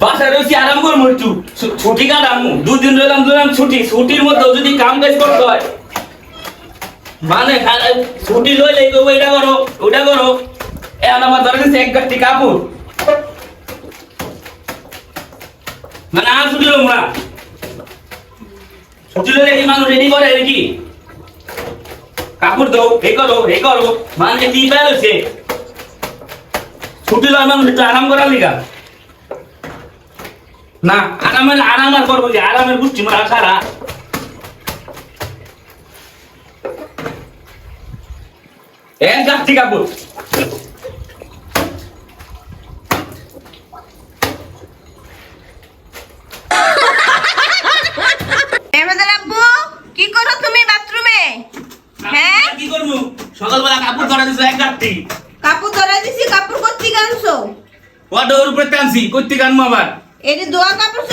বাসায় রয়েছি, আরাম করব একটু। ছুটি কাটামু। দুদিন রইলাম, দুদিন ছুটি। ছুটির মধ্যেও যদি কাম কাজ করতে হয় মানে খা- ছুটি লইলে করব এটা করো ওটা করো। আমার ধরে গেছে এক গাঠি কাপড়। মানে আর ছুটি লোক না। ছুটি কি মানুষ রেডি করে নাকি? কাপড় দাও হে করো হে করো। মানে কি পেয়েছে ছুটি লয় মানুষ একটু আরাম করার লিগা। না আরামের আরাম আর করব যে আরামের বুঝছি মারা সারা কাপড় হ্যাঁ? কি করব? সকালবেলা কাপড় ধরা দিছো এক কাপড় ধরা দিছি কাপড় করতে গানছো ওয়াটার উপরে টানছি করতে গানবো আবার? এটি দোয়া কাপড়